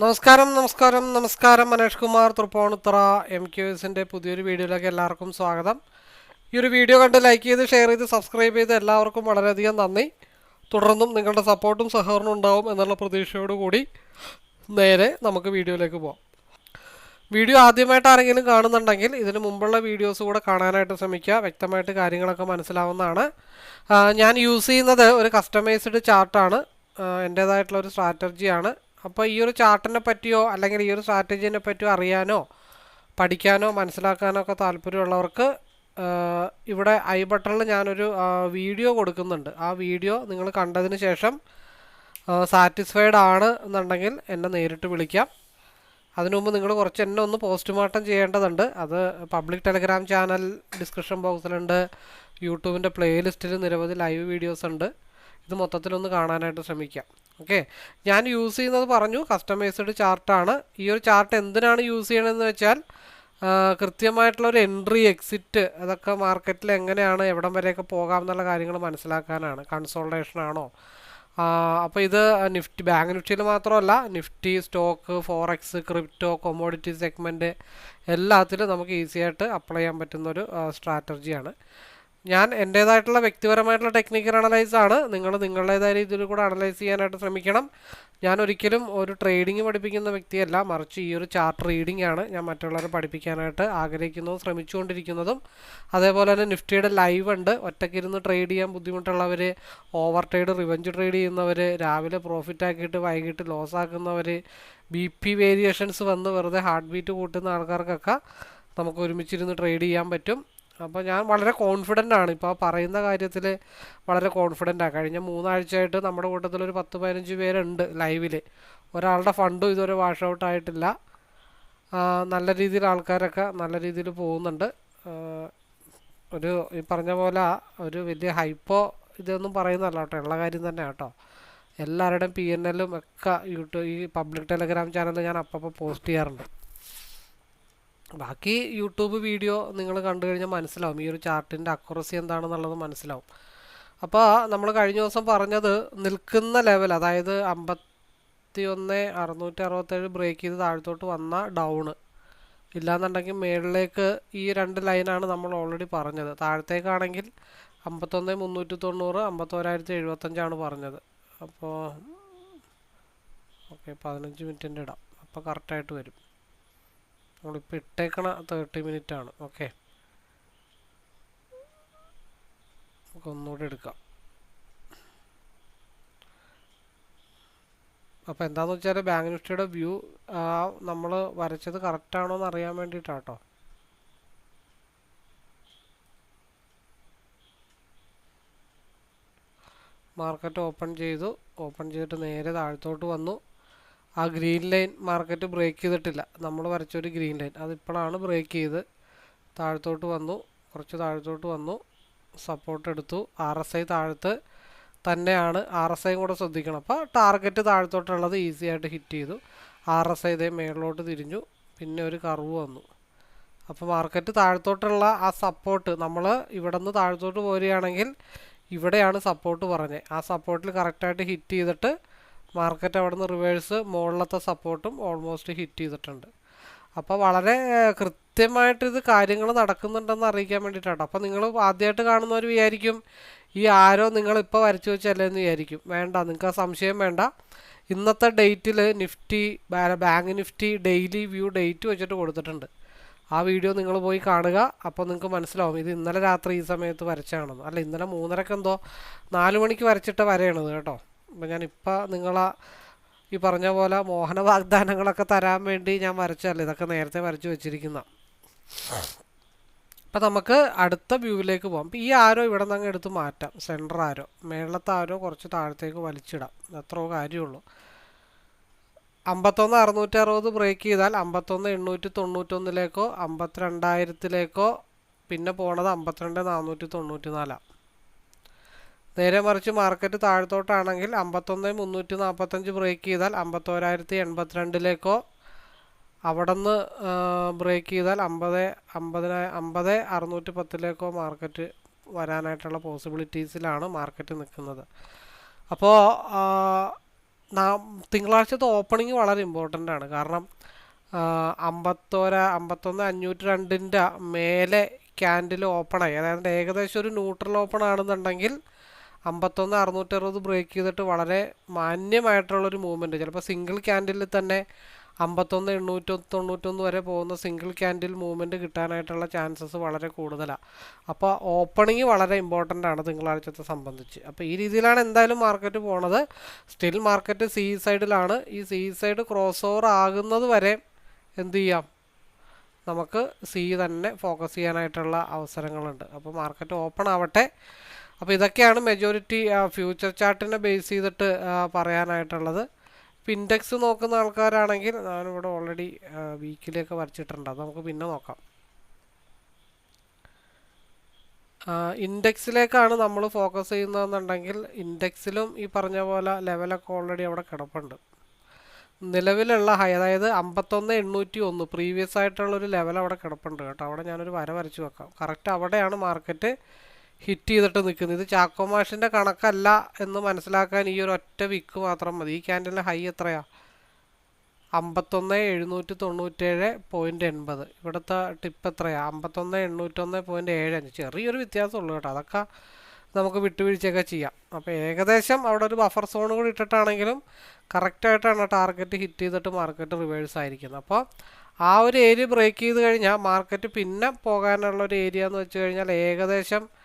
നമസ്കാരം നമസ്കാരം നമസ്കാരം. മനേഷ് കുമാർ തൃപ്പോണിത്തറ എം ക്യു എസിന്റെ പുതിയൊരു വീഡിയോയിലേക്ക് എല്ലാവർക്കും സ്വാഗതം. ഈ ഒരു വീഡിയോ കണ്ട് ലൈക്ക് ചെയ്ത് ഷെയർ ചെയ്ത് സബ്സ്ക്രൈബ് ചെയ്ത് എല്ലാവർക്കും വളരെയധികം നന്ദി. തുടർന്നും നിങ്ങളുടെ സപ്പോർട്ടും സഹകരണവും ഉണ്ടാവും എന്നുള്ള പ്രതീക്ഷയോടുകൂടി നേരെ നമുക്ക് വീഡിയോയിലേക്ക് പോകാം വീഡിയോ ആദ്യമായിട്ട് ആരെങ്കിലും കാണുന്നുണ്ടെങ്കിൽ ഇതിന് മുമ്പുള്ള വീഡിയോസ് കൂടെ കാണാനായിട്ട് ശ്രമിക്കുക. വ്യക്തമായിട്ട് കാര്യങ്ങളൊക്കെ മനസ്സിലാവുന്നതാണ്. ഞാൻ യൂസ് ചെയ്യുന്നത് ഒരു കസ്റ്റമൈസ്ഡ് ചാർട്ടാണ് എന്റേതായിട്ടുള്ള ഒരു സ്ട്രാറ്റജിയാണ് അപ്പോൾ ഈ ഒരു ചാർട്ടിനെ പറ്റിയോ അല്ലെങ്കിൽ ഈ ഒരു സ്ട്രാറ്റജീനെ പറ്റിയോ അറിയാനോ പഠിക്കാനോ മനസ്സിലാക്കാനോ ഒക്കെ താല്പര്യമുള്ളവർക്ക് ഇവിടെ ഐ ബട്ടണിൽ ഞാനൊരു വീഡിയോ കൊടുക്കുന്നുണ്ട്. ആ വീഡിയോ നിങ്ങൾ കണ്ടതിന് ശേഷം സാറ്റിസ്ഫൈഡ് ആണ് എന്നുണ്ടെങ്കിൽ എന്നെ നേരിട്ട് വിളിക്കാം. അതിനു മുമ്പ് നിങ്ങൾ കുറച്ച് എന്നെ ഒന്ന് പോസ്റ്റ്മോർട്ടം ചെയ്യേണ്ടതുണ്ട്. അത് പബ്ലിക് ടെലിഗ്രാം ചാനൽ ഡിസ്ക്രിപ്ഷൻ ബോക്സിലുണ്ട്. യൂട്യൂബിന്റെ പ്ലേലിസ്റ്റിൽ നിരവധി ലൈവ് വീഡിയോസ് ഉണ്ട്. ഇത് മൊത്തത്തിലൊന്ന് കാണാനായിട്ട് ശ്രമിക്കാം. ഓക്കെ. ഞാൻ യൂസ് ചെയ്യുന്നത് പറഞ്ഞു. കസ്റ്റമൈസ്ഡ് ചാർട്ടാണ്. ഈ ഒരു ചാർട്ട് എന്തിനാണ് യൂസ് ചെയ്യണമെന്ന് വെച്ചാൽ കൃത്യമായിട്ടുള്ള ഒരു എൻട്രി എക്സിറ്റ് അതൊക്കെ മാർക്കറ്റിൽ എങ്ങനെയാണ് എവിടം വരെയൊക്കെ പോകാം എന്നുള്ള കാര്യങ്ങൾ മനസ്സിലാക്കാനാണ്. കൺസോൾട്ടേഷൻ ആണോ? അപ്പോൾ ഇത് നിഫ്റ്റി ബാങ്ക് നിഫ്റ്റിയിൽ മാത്രമല്ല Nifty stock forex crypto commodity segment എല്ലാത്തിലും നമുക്ക് ഈസിയായിട്ട് അപ്ലൈ ചെയ്യാൻ പറ്റുന്നൊരു സ്ട്രാറ്റജിയാണ് ഞാൻ എന്റേതായിട്ടുള്ള വ്യക്തിപരമായിട്ടുള്ള ടെക്നിക്കൽ അനലൈസ് ആണ്. നിങ്ങൾ നിങ്ങളുടേതായ രീതിയിൽ കൂടെ അനലൈസ് ചെയ്യാനായിട്ട് ശ്രമിക്കണം. ഞാൻ ഒരിക്കലും ഒരു ട്രേഡിംഗ് പഠിപ്പിക്കുന്ന വ്യക്തിയല്ല. മറിച്ച് ഈ ഒരു ചാർട്ട് റീഡിംഗ് ആണ് ഞാൻ മറ്റുള്ളവരെ പഠിപ്പിക്കാനായിട്ട് ആഗ്രഹിക്കുന്നതും ശ്രമിച്ചുകൊണ്ടിരിക്കുന്നതും. അതേപോലെ തന്നെ നിഫ്റ്റിയുടെ ലൈവ് ഉണ്ട്. ഒറ്റയ്ക്കിരുന്ന് ട്രേഡ് ചെയ്യാൻ ബുദ്ധിമുട്ടുള്ളവർ ഓവർ ട്രേഡ് റിവഞ്ച് ട്രേഡ് ചെയ്യുന്നവർ രാവിലെ പ്രോഫിറ്റ് ആക്കിയിട്ട് വൈകിട്ട് ലോസ് ആക്കുന്നവർ ബി പി വേരിയേഷൻസ് വന്ന് വെറുതെ ഹാർട്ട് ബീറ്റ് കൂട്ടുന്ന ആൾക്കാർക്കൊക്കെ നമുക്ക് ഒരുമിച്ചിരുന്ന് ട്രേഡ് ചെയ്യാൻ പറ്റും. അപ്പോൾ ഞാൻ വളരെ കോൺഫിഡന്റ് ആണ്. ഇപ്പോൾ പറയുന്ന കാര്യത്തിൽ വളരെ കോൺഫിഡന്റ് ആണ് കഴിഞ്ഞ മൂന്നാഴ്ചയായിട്ട് നമ്മുടെ കൂട്ടത്തിൽ ഒരു പത്ത് പതിനഞ്ച് പേരുണ്ട് ലൈവിൽ ഒരാളുടെ ഫണ്ടും ഇതുവരെ വാഷ് ഔട്ട് ആയിട്ടില്ല. നല്ല രീതിയിൽ ആൾക്കാരൊക്കെ നല്ല രീതിയിൽ പോകുന്നുണ്ട്. ഒരു ഈ പറഞ്ഞ പോലെ ഒരു വലിയ ഹൈപ്പോ ഇതൊന്നും പറയുന്നതല്ല കേട്ടോ. ഉള്ള കാര്യം തന്നെ കേട്ടോ. എല്ലാവരുടെയും പി എൻ എല്ലും ഒക്കെ യൂട്യൂബ് ഈ പബ്ലിക് ടെലഗ്രാം ചാനലിൽ ഞാൻ അപ്പപ്പോൾ പോസ്റ്റ് ചെയ്യാറുണ്ട്. ബാക്കി യൂട്യൂബ് വീഡിയോ നിങ്ങൾ കണ്ടു കഴിഞ്ഞാൽ മനസ്സിലാവും. ഈ ഒരു ചാർട്ടിന്റെ അക്കുറസി എന്താണെന്നുള്ളത് മനസ്സിലാവും. അപ്പോൾ നമ്മൾ കഴിഞ്ഞ ദിവസം പറഞ്ഞത് നിൽക്കുന്ന ലെവൽ അതായത് അമ്പത്തി ഒന്ന് അറുന്നൂറ്റി അറുപത്തേഴ് ബ്രേക്ക് ചെയ്ത് താഴത്തോട്ട് വന്ന ഡൗണ് ഇല്ലാന്നുണ്ടെങ്കിൽ മേളിലേക്ക് ഈ രണ്ട് ലൈനാണ് നമ്മൾ ഓൾറെഡി പറഞ്ഞത്. താഴത്തേക്കാണെങ്കിൽ അമ്പത്തൊന്ന് മുന്നൂറ്റി തൊണ്ണൂറ് അമ്പത്തോരായിരത്തി എഴുപത്തഞ്ചാണ് പറഞ്ഞത്. അപ്പോൾ ഓക്കെ പതിനഞ്ച് മിനിറ്റിന്റെ ഇടാം. അപ്പോൾ കറക്റ്റായിട്ട് വരും. നമ്മളിപ്പോൾ ഇട്ടേക്കണ തേർട്ടി മിനിറ്റ് ആണ്. ഓക്കെ നമുക്ക് ഒന്നുകൂടെ എടുക്കാം. അപ്പോൾ എന്താണെന്ന് വെച്ചാൽ ബാങ്ക് നിഫ്റ്റിയുടെ വ്യൂ നമ്മൾ വരച്ചത് കറക്റ്റ് ആണോ എന്ന് അറിയാൻ വേണ്ടിയിട്ടാട്ടോ. മാർക്കറ്റ് ഓപ്പൺ ചെയ്തു. ഓപ്പൺ ചെയ്തിട്ട് നേരെ താഴത്തോട്ട് വന്നു. ആ ഗ്രീൻ ലൈൻ മാർക്കറ്റ് ബ്രേക്ക് ചെയ്തിട്ടില്ല. നമ്മൾ വരച്ചൊരു ഗ്രീൻ ലൈൻ. അതിപ്പോഴാണ് ബ്രേക്ക് ചെയ്ത് താഴത്തോട്ട് വന്നു. കുറച്ച് താഴത്തോട്ട് വന്നു. സപ്പോർട്ട് എടുത്തു. ആർ എസ് ഐ താഴത്ത് തന്നെയാണ്. ആർ എസ് ഐയും കൂടെ ശ്രദ്ധിക്കണം. അപ്പോൾ ടാർഗറ്റ് താഴത്തോട്ടുള്ളത് ഈസി ആയിട്ട് ഹിറ്റ് ചെയ്തു. ആർ എസ് ഐ ഇതേ മേളിലോട്ട് തിരിഞ്ഞു. പിന്നെ ഒരു കർവ് വന്നു. അപ്പോൾ മാർക്കറ്റ് താഴത്തോട്ടുള്ള ആ സപ്പോർട്ട് നമ്മൾ ഇവിടെ നിന്ന് താഴത്തോട്ട് പോരുകയാണെങ്കിൽ ഇവിടെയാണ് സപ്പോർട്ട് പറഞ്ഞത് ആ സപ്പോർട്ടിൽ കറക്റ്റായിട്ട് ഹിറ്റ് ചെയ്തിട്ട് മാർക്കറ്റ് അവിടെ നിന്ന് റിവേഴ്സ് മുകളിലത്തെ സപ്പോർട്ടും ഓൾമോസ്റ്റ് ഹിറ്റ് ചെയ്തിട്ടുണ്ട്. അപ്പോൾ വളരെ കൃത്യമായിട്ട് ഇത് കാര്യങ്ങൾ നടക്കുന്നുണ്ടെന്ന് അറിയിക്കാൻ വേണ്ടിയിട്ടാണ് അപ്പോൾ നിങ്ങൾ ആദ്യമായിട്ട് കാണുന്നവർ വിചാരിക്കും ഈ ആരോ നിങ്ങളിപ്പോൾ വരച്ചു വെച്ചല്ലേ എന്ന് വിചാരിക്കും. വേണ്ട നിങ്ങൾക്ക് ആ സംശയം വേണ്ട. ഇന്നത്തെ ഡേറ്റിൽ Nifty bank Nifty daily view date വെച്ചിട്ട് കൊടുത്തിട്ടുണ്ട്. ആ വീഡിയോ നിങ്ങൾ പോയി കാണുക. അപ്പോൾ നിങ്ങൾക്ക് മനസ്സിലാവും ഇത് ഇന്നലെ രാത്രി ഈ സമയത്ത് വരച്ചാണെന്ന്. അല്ല ഇന്നലെ മൂന്നരക്കെന്തോ നാല് മണിക്ക് വരച്ചിട്ട വരയണത് കേട്ടോ. അപ്പോൾ ഞാനിപ്പോൾ നിങ്ങളാ ഈ പറഞ്ഞ പോലെ മോഹന വാഗ്ദാനങ്ങളൊക്കെ തരാൻ വേണ്ടി ഞാൻ വരച്ചല്ല ഇതൊക്കെ നേരത്തെ വരച്ച് വെച്ചിരിക്കുന്ന. അപ്പം നമുക്ക് അടുത്ത വ്യൂവിലേക്ക് പോകാം അപ്പം ഈ ആരോ ഇവിടെ നിന്ന് അങ്ങ് എടുത്ത് മാറ്റാം. Centre arrow. മേളത്തെ ആരോ കുറച്ച് താഴത്തേക്ക് വലിച്ചിടാം. അത്രയോ കാര്യമുള്ളൂ. അമ്പത്തൊന്ന് അറുന്നൂറ്റി അറുപത് ബ്രേക്ക് ചെയ്താൽ അമ്പത്തൊന്ന് എണ്ണൂറ്റി തൊണ്ണൂറ്റൊന്നിലേക്കോ അമ്പത്തിരണ്ടായിരത്തിലേക്കോ പിന്നെ പോണത് അമ്പത്തിരണ്ട് നാനൂറ്റി തൊണ്ണൂറ്റി നാലാണ് നേരെ മറിച്ച് മാർക്കറ്റ് താഴത്തോട്ടാണെങ്കിൽ അമ്പത്തൊന്ന് മുന്നൂറ്റി നാൽപ്പത്തഞ്ച് ബ്രേക്ക് ചെയ്താൽ അമ്പത്തോരായിരത്തി എൺപത്തിരണ്ടിലേക്കോ. അവിടെ നിന്ന് ബ്രേക്ക് ചെയ്താൽ അമ്പത് അമ്പതിന അമ്പത് അറുന്നൂറ്റി പത്തിലേക്കോ മാർക്കറ്റ് വരാനായിട്ടുള്ള പോസിബിലിറ്റീസിലാണ് മാർക്കറ്റ് നിൽക്കുന്നത്. അപ്പോൾ തിങ്കളാഴ്ചത്തെ ഓപ്പണിങ് വളരെ ഇമ്പോർട്ടന്റ് ആണ്. കാരണം അമ്പത്തോര അമ്പത്തൊന്ന് അഞ്ഞൂറ്റി രണ്ടിന്റെ മേലെ ക്യാൻഡിൽ ഓപ്പണായി അതായത് ഏകദേശം ഒരു ന്യൂട്രൽ ഓപ്പൺ ആണെന്നുണ്ടെങ്കിൽ അമ്പത്തൊന്ന് അറുന്നൂറ്റി അറുപത് ബ്രേക്ക് ചെയ്തിട്ട് വളരെ മാന്യമായിട്ടുള്ളൊരു മൂവ്മെന്റ് ചിലപ്പോൾ സിംഗിൾ ക്യാൻഡിൽ തന്നെ അമ്പത്തൊന്ന് എണ്ണൂറ്റി തൊണ്ണൂറ്റൊന്ന് വരെ പോകുന്ന സിംഗിൾ ക്യാൻഡിൽ മൂവ്മെന്റ് കിട്ടാനായിട്ടുള്ള ചാൻസസ് വളരെ കൂടുതലാണ് അപ്പോൾ ഓപ്പണിങ് വളരെ ഇമ്പോർട്ടന്റ് ആണ് തിങ്കളാഴ്ചത്തെ സംബന്ധിച്ച്. അപ്പോൾ ഈ രീതിയിലാണ് എന്തായാലും മാർക്കറ്റ് പോണത്. സ്റ്റിൽ മാർക്കറ്റ് സി സൈഡിലാണ് ഈ സി സൈഡ് ക്രോസ് ഓവർ ആകുന്നത് വരെ എന്തു ചെയ്യാം? നമുക്ക് സി തന്നെ ഫോക്കസ് ചെയ്യാനായിട്ടുള്ള അവസരങ്ങളുണ്ട്. അപ്പോൾ മാർക്കറ്റ് ഓപ്പൺ ആവട്ടെ. അപ്പോൾ ഇതൊക്കെയാണ് മെജോറിറ്റി ഫ്യൂച്ചർ ചാർട്ടിനെ ബേസ് ചെയ്തിട്ട് പറയാനായിട്ടുള്ളത്. ഇപ്പോൾ ഇൻഡെക്സ് നോക്കുന്ന ആൾക്കാരാണെങ്കിൽ ഞാനിവിടെ ഓൾറെഡി വീക്കിലേക്ക് വരച്ചിട്ടുണ്ട്. അത് നമുക്ക് പിന്നെ നോക്കാം. ഇൻഡെക്സിലേക്കാണ് നമ്മൾ ഫോക്കസ് ചെയ്യുന്നതെന്നുണ്ടെങ്കിൽ ഇൻഡെക്സിലും ഈ പറഞ്ഞ പോലെ ലെവലൊക്കെ ഓൾറെഡി അവിടെ കിടപ്പുണ്ട്. നിലവിലുള്ള ഹൈ അതായത് അമ്പത്തൊന്ന് എണ്ണൂറ്റി ഒന്ന് പ്രീവിയസ് ആയിട്ടുള്ളൊരു ലെവൽ അവിടെ കിടപ്പുണ്ട് കേട്ടോ. അവിടെ ഞാനൊരു വര വരച്ച് വെക്കാം. കറക്റ്റ് അവിടെയാണ് മാർക്കറ്റ് ഹിറ്റ് ചെയ്തിട്ട് നിൽക്കുന്നത്. ഇത് ചാക്കോ മാഷിന്റെ കണക്കല്ല എന്ന് മനസ്സിലാക്കാൻ ഈ ഒരു ഒറ്റ വിക്ക് മാത്രം മതി. ഈ ക്യാൻഡലിന്റെ ഹൈ എത്രയാണ് അമ്പത്തൊന്ന് എഴുന്നൂറ്റി തൊണ്ണൂറ്റേഴ് പോയിന്റ് എൺപത്. ഇവിടുത്തെ ടിപ്പ് എത്രയാണ് അമ്പത്തൊന്ന് എണ്ണൂറ്റൊന്ന് പോയിന്റ് ഏഴ് അഞ്ച്. ചെറിയൊരു വ്യത്യാസമുള്ളൂ കേട്ടോ. അതൊക്കെ നമുക്ക് വിട്ടുവീഴ്ചയൊക്കെ ചെയ്യാം. അപ്പോൾ ഏകദേശം അവിടെ ഒരു ബഫർ സോൺ കൂടി ഇട്ടിട്ടാണെങ്കിലും കറക്റ്റായിട്ടാണ് ടാർഗറ്റ് ഹിറ്റ് ചെയ്തിട്ട് മാർക്കറ്റ് റിവേഴ്സ് ആയിരിക്കുന്നത്. അപ്പോൾ ആ ഒരു ഏരിയ ബ്രേക്ക് ചെയ്ത് കഴിഞ്ഞാൽ മാർക്കറ്റ് പിന്നെ പോകാനുള്ള ഒരു ഏരിയ എന്ന് വെച്ച് കഴിഞ്ഞാൽ ഏകദേശം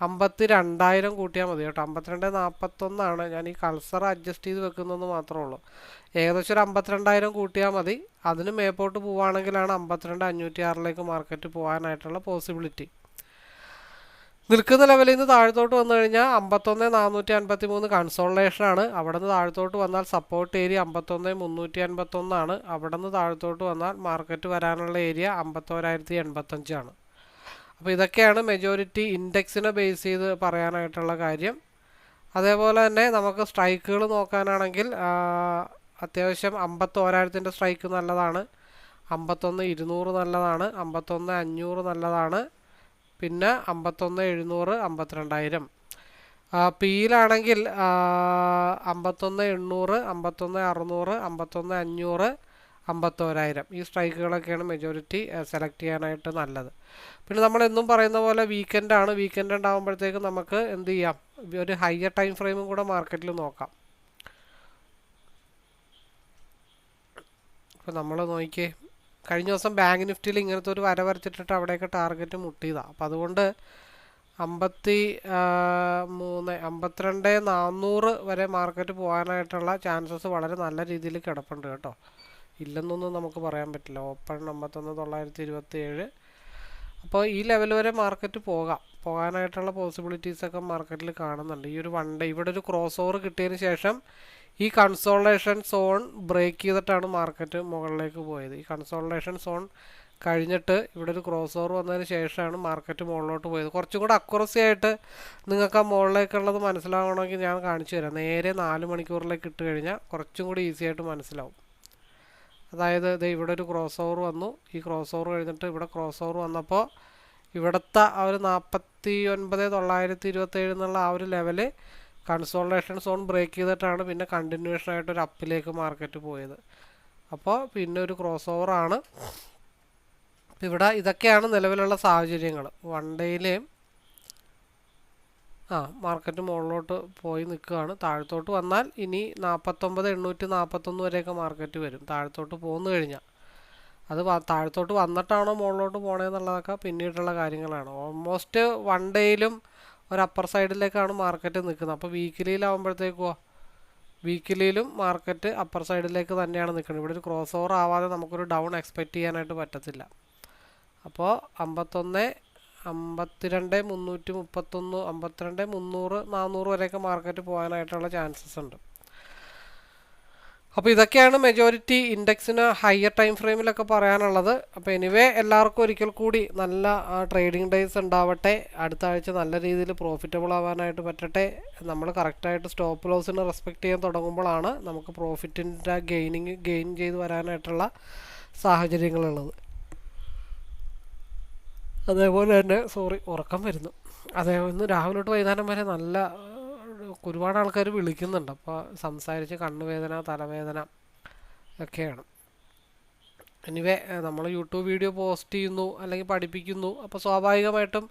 അമ്പത്തി രണ്ടായിരം കൂട്ടിയാൽ മതി കേട്ടോ. അമ്പത്തിരണ്ട് നാൽപ്പത്തൊന്നാണ് ഞാൻ ഈ കൾസർ അഡ്ജസ്റ്റ് ചെയ്ത് വെക്കുന്നതെന്ന് മാത്രമേ ഉള്ളൂ. ഏകദേശം ഒരു അമ്പത്തിരണ്ടായിരം കൂട്ടിയാൽ മതി. അതിന് മേപ്പോട്ട് പോവുകയാണെങ്കിലാണ് അമ്പത്തിരണ്ട് അഞ്ഞൂറ്റി ആറിലേക്ക് മാർക്കറ്റ് പോകാനായിട്ടുള്ള പോസിബിലിറ്റി നിൽക്കുന്ന ലെവലിൽ നിന്ന് താഴത്തോട്ട് വന്നു കഴിഞ്ഞാൽ അമ്പത്തൊന്ന് നാനൂറ്റി അൻപത്തി മൂന്ന് കൺസോളേഷനാണ് അവിടെ നിന്ന് താഴത്തോട്ട് വന്നാൽ സപ്പോർട്ട് ഏരിയ അമ്പത്തൊന്ന് മുന്നൂറ്റി അൻപത്തൊന്നാണ് അവിടെ നിന്ന് താഴത്തോട്ട് വന്നാൽ മാർക്കറ്റ് വരാനുള്ള ഏരിയ അമ്പത്തോരായിരത്തി എൺപത്തഞ്ചാണ് അപ്പോൾ ഇതൊക്കെയാണ് മെജോറിറ്റി ഇൻഡെക്സിനെ ബേസ് ചെയ്ത് പറയാനായിട്ടുള്ള കാര്യം. അതേപോലെ തന്നെ നമുക്ക് സ്ട്രൈക്കുകൾ നോക്കാനാണെങ്കിൽ അത്യാവശ്യം അമ്പത്തോരായിരത്തിന്റെ സ്ട്രൈക്ക് നല്ലതാണ്. അമ്പത്തൊന്ന് ഇരുന്നൂറ് നല്ലതാണ്. അമ്പത്തൊന്ന് അഞ്ഞൂറ് നല്ലതാണ്. പിന്നെ അമ്പത്തൊന്ന് എഴുന്നൂറ് അമ്പത്തിരണ്ടായിരം. പിയിലാണെങ്കിൽ അമ്പത്തൊന്ന് എണ്ണൂറ് അമ്പത്തൊന്ന് അറുന്നൂറ് അമ്പത്തൊന്ന് അഞ്ഞൂറ് അമ്പത്തോരായിരം. ഈ സ്ട്രൈക്കുകളൊക്കെയാണ് മെജോറിറ്റി സെലക്ട് ചെയ്യാനായിട്ട് നല്ലത്. പിന്നെ നമ്മൾ എന്നും പറയുന്ന പോലെ വീക്കെൻഡാണ് വീക്കെൻഡ് ഉണ്ടാകുമ്പോഴത്തേക്ക് നമുക്ക് എന്ത് ചെയ്യാം? ഒരു ഹയർ ടൈം ഫ്രെയിമും കൂടെ മാർക്കറ്റിൽ നോക്കാം. ഇപ്പോൾ നമ്മൾ നോക്കിയേ കഴിഞ്ഞ ദിവസം ബാങ്ക് നിഫ്റ്റിയിൽ ഇങ്ങനത്തെ ഒരു വര വരച്ചിട്ടിട്ട് അവിടെയൊക്കെ ടാർഗറ്റ് മുട്ടിയതാണ് അപ്പോൾ അതുകൊണ്ട് അമ്പത്തി മൂന്ന് അമ്പത്തിരണ്ട് നാന്നൂറ് വരെ മാർക്കറ്റ് പോകാനായിട്ടുള്ള ചാൻസസ് വളരെ നല്ല രീതിയിൽ കിടപ്പുണ്ട് കേട്ടോ. ഇല്ലെന്നൊന്നും നമുക്ക് പറയാൻ പറ്റില്ല. ഓപ്പൺ അമ്പത്തൊന്ന് തൊള്ളായിരത്തി ഇരുപത്തി ഏഴ് അപ്പോൾ ഈ ലെവൽ വരെ മാർക്കറ്റ് പോകാം. പോകാനായിട്ടുള്ള പോസിബിലിറ്റീസ് ഒക്കെ മാർക്കറ്റിൽ കാണുന്നുണ്ട്. ഈ ഒരു വൺ ഡേ ഇവിടെ ഒരു ക്രോസ് ഓവർ കിട്ടിയതിന് ശേഷം ഈ കൺസോളേഷൻ സോൺ ബ്രേക്ക് ചെയ്തിട്ടാണ് മാർക്കറ്റ് മുകളിലേക്ക് പോയത്. ഈ കൺസോളേഷൻ സോൺ കഴിഞ്ഞിട്ട് ഇവിടെ ഒരു ക്രോസ് ഓവർ വന്നതിന് ശേഷമാണ് മാർക്കറ്റ് മുകളിലോട്ട് പോയത്. കുറച്ചും കൂടെ അക്യുറസി ആയിട്ട് നിങ്ങൾക്ക് ആ മുകളിലേക്കുള്ളത് മനസ്സിലാവണമെങ്കിൽ ഞാൻ കാണിച്ചു തരാം. നേരെ നാല് മണിക്കൂറിലേക്ക് ഇട്ട് കഴിഞ്ഞാൽ കുറച്ചും കൂടി ഈസി ആയിട്ട് മനസ്സിലാവും. അതായത് ഇത് ഇവിടെ ഒരു ക്രോസ് ഓവർ വന്നു. ഈ ക്രോസ് ഓവർ കഴിഞ്ഞിട്ട് ഇവിടെ ക്രോസ് ഓവർ വന്നപ്പോൾ ഇവിടുത്തെ ആ ഒരു നാൽപ്പത്തി ഒൻപത് തൊള്ളായിരത്തി ഇരുപത്തേഴ് എന്നുള്ള ആ ഒരു ലെവൽ കൺസോൾട്ടേഷൻ സോൺ ബ്രേക്ക് ചെയ്തിട്ടാണ് പിന്നെ കണ്ടിന്യൂഷൻ ആയിട്ട് ഒരു അപ്പിലേക്ക് മാർക്കറ്റ് പോയത്. അപ്പോൾ പിന്നെ ഒരു ക്രോസ് ഓവറാണ് ഇവിടെ ഇതൊക്കെയാണ് നിലവിലുള്ള സാഹചര്യങ്ങൾ വൺ ഡേയിലെയും ആ മാർക്കറ്റ് മുകളിലോട്ട് പോയി നിൽക്കുകയാണ്. താഴത്തോട്ട് വന്നാൽ ഇനി നാൽപ്പത്തൊമ്പത് എണ്ണൂറ്റി നാൽപ്പത്തൊന്ന് വരെയൊക്കെ മാർക്കറ്റ് വരും. താഴത്തോട്ട് പോന്നു കഴിഞ്ഞാൽ. അത് താഴത്തോട്ട് വന്നിട്ടാണോ മുകളിലോട്ട് പോകണമെന്നുള്ളതൊക്കെ പിന്നീടുള്ള കാര്യങ്ങളാണ്. ഓൾമോസ്റ്റ് വൺ ഡേയിലും ഒരു അപ്പർ സൈഡിലേക്കാണ് മാർക്കറ്റ് നിൽക്കുന്നത്. അപ്പോൾ വീക്കിലിയിലാവുമ്പോഴത്തേക്കോ വീക്കിലിയിലും മാർക്കറ്റ് അപ്പർ സൈഡിലേക്ക് തന്നെയാണ് നിൽക്കുന്നത്. ഇവിടെ ഒരു ക്രോസ് ഓവർ ആവാതെ നമുക്കൊരു ഡൗൺ എക്സ്പെക്റ്റ് ചെയ്യാനായിട്ട് പറ്റത്തില്ല. അപ്പോൾ അമ്പത്തൊന്ന് അമ്പത്തിരണ്ട് മുന്നൂറ്റി മുപ്പത്തൊന്ന് അമ്പത്തിരണ്ട് മുന്നൂറ് നാനൂറ് വരെയൊക്കെ മാർക്കറ്റ് പോകാനായിട്ടുള്ള ചാൻസസ് ഉണ്ട്. അപ്പോൾ ഇതൊക്കെയാണ് മെജോറിറ്റി ഇൻഡെക്സിന് ഹയർ ടൈം ഫ്രെയിമിലൊക്കെ പറയാനുള്ളത്. അപ്പോൾ എനിവേ എല്ലാവർക്കും ഒരിക്കൽ കൂടി നല്ല ട്രേഡിംഗ് ഡേയ്സ് ഉണ്ടാവട്ടെ. അടുത്ത ആഴ്ച നല്ല രീതിയിൽ പ്രോഫിറ്റബിൾ ആവാനായിട്ട് പറ്റട്ടെ. നമ്മൾ കറക്റ്റായിട്ട് സ്റ്റോപ്പ് ലോസിന് റെസ്പെക്റ്റ് ചെയ്യാൻ തുടങ്ങുമ്പോഴാണ് നമുക്ക് പ്രോഫിറ്റിന്റെ ഗെയിനിങ് ഗെയിൻ ചെയ്ത് വരാനായിട്ടുള്ള സാഹചര്യങ്ങളുള്ളത്. അതേപോലെ തന്നെ സോറി ഉറക്കം വരുന്നു. അതേ ഇന്ന് രാവിലെ തൊട്ട് വൈകുന്നേരം വരെ നല്ല ഒരുപാട് ആൾക്കാർ വിളിക്കുന്നുണ്ട്. അപ്പോൾ സംസാരിച്ച് കണ്ണുവേദന തലവേദന ഒക്കെയാണ്. എനിവേ നമ്മൾ യൂട്യൂബ് വീഡിയോ പോസ്റ്റ് ചെയ്യുന്നു അല്ലെങ്കിൽ പഠിപ്പിക്കുന്നു. അപ്പോൾ സ്വാഭാവികമായിട്ടും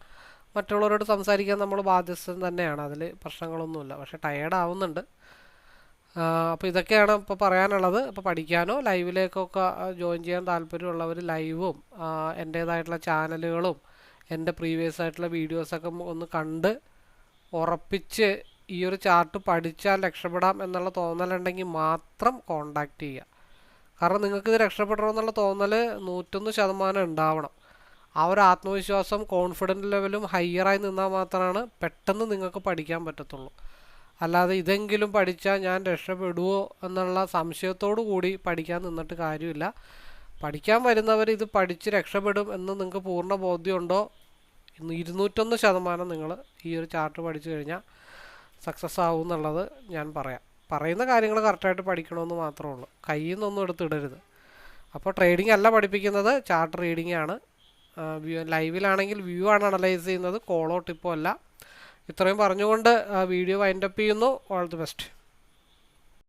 മറ്റുള്ളവരോട് സംസാരിക്കാൻ നമ്മൾ ബാധ്യസ്ഥൻ തന്നെയാണ്. അതിൽ പ്രശ്നങ്ങളൊന്നുമില്ല. പക്ഷെ ടയേർഡ് ആവുന്നുണ്ട്. അപ്പോൾ ഇതൊക്കെയാണ് ഇപ്പോൾ പറയാനുള്ളത്. ഇപ്പോൾ പഠിക്കാനോ ലൈവിലേക്കൊക്കെ ജോയിൻ ചെയ്യാൻ താല്പര്യമുള്ളവർ ലൈവും എന്റേതായിട്ടുള്ള ചാനലുകളും എന്റെ പ്രീവിയസ് ആയിട്ടുള്ള വീഡിയോസൊക്കെ ഒന്ന് കണ്ട് ഉറപ്പിച്ച് ഈ ഒരു ചാർട്ട് പഠിച്ചാൽ രക്ഷപ്പെടാം എന്നുള്ള തോന്നലുണ്ടെങ്കിൽ മാത്രം കോണ്ടാക്ട് ചെയ്യുക. കാരണം നിങ്ങൾക്കിത് രക്ഷപ്പെടണമെന്നുള്ള തോന്നൽ നൂറ്റൊന്ന് ശതമാനം ഉണ്ടാവണം. ആ ഒരു ആത്മവിശ്വാസം കോൺഫിഡന്റ് ലെവലും ഹയറായി നിന്നാൽ മാത്രമാണ് പെട്ടെന്ന് നിങ്ങൾക്ക് പഠിക്കാൻ പറ്റത്തുള്ളൂ. അല്ലാതെ ഇതെങ്കിലും പഠിച്ചാൽ ഞാൻ രക്ഷപ്പെടുവോ എന്നുള്ള സംശയത്തോടു കൂടി പഠിക്കാൻ നിന്നിട്ട് കാര്യമില്ല. പഠിക്കാൻ വരുന്നവർ ഇത് പഠിച്ച് രക്ഷപ്പെടും എന്ന് നിങ്ങൾക്ക് പൂർണ ബോധ്യമുണ്ടോ? ഇന്ന് ഇരുന്നൂറ്റൊന്ന് ശതമാനം നിങ്ങൾ ഈ ഒരു ചാർട്ട് പഠിച്ചു കഴിഞ്ഞാൽ സക്സസ് ആവും എന്നുള്ളത് ഞാൻ പറയാം. പറയുന്ന കാര്യങ്ങൾ കറക്റ്റായിട്ട് പഠിക്കണമെന്ന് മാത്രമേ ഉള്ളൂ. കയ്യിൽ നിന്നൊന്നും എടുത്തിടരുത് അപ്പോൾ ട്രേഡിംഗ് അല്ല പഠിപ്പിക്കുന്നത്. ചാർട്ട് റീഡിംഗ് ആണ്. വ്യൂ ലൈവിലാണെങ്കിൽ വ്യൂ ആണ് അനലൈസ് ചെയ്യുന്നത്. കോളോ ടിപ്പോ അല്ല. ഇത്രയും പറഞ്ഞുകൊണ്ട് വീഡിയോ വൈൻഡപ്പ് ചെയ്യുന്നു. All the best